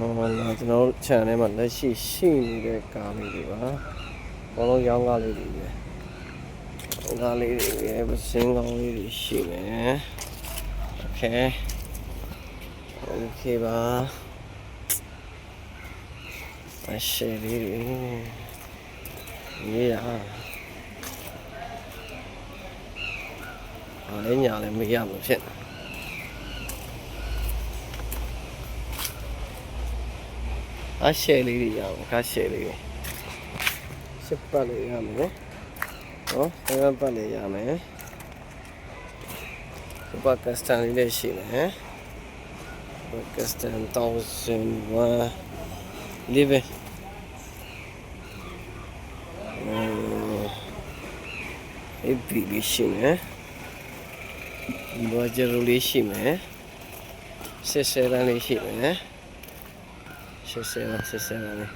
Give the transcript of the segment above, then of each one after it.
ကျွန်တော်တို့ channel မှာလက်ရှိရှိနေတဲ့ကားလေးတွေပါအကုန်လုံးရောင်းကားလေးတွေပဲကားလေးတွေပဲစင်းကောင်းလေးတွေရှိမယ် okay okay ပါအရှယ်လေးတွေရေးရအောင်လည်းညာလည်းမရဘူးဖြစ်တယ် အရှယ်လေးတွေရအောင်ခါရှယ်လေးတွေရှစ်ပတ်လေးရမယ်နော်ဟောဆယ်ပတ်လေးရမယ်စပတ်ကစတန်လေးလည်းရှိမယ်စပတ်ကစတန်1001 living အေးဒီလေးရှိမယ်ဒီဘောဂျရိုလေးရှိမယ်ဆက်ဆယ်တန်းလေးရှိမယ် ဆက်ဆယ်တန်းဆက်ဆယ်တန်းလေး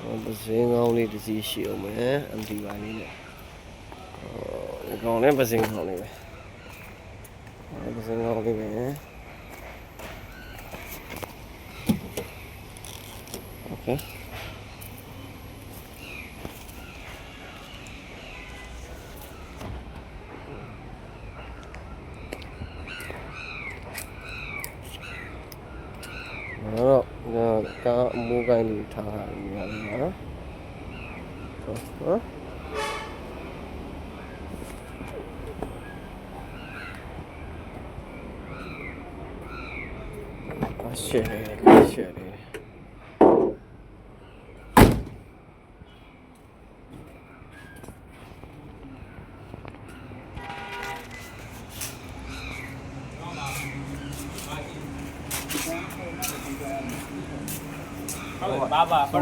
ဟောပစင်းကောင်းလေးတစ်စီးရှိအောင်မယ်အမ်ဒီပါလေးနဲ့ဟောဒီကောင်းလေးပစင်းကောင်းလေးပဲဟောပစင်းကောင်းလေးပဲโอเค တော့ဒါကားအမိုးကိုင်းလေးထားတာနေရာလေးနော်ဟုတ်နော်အရှယ်လေးအရှယ် လေးဟုတ်ပါပါပ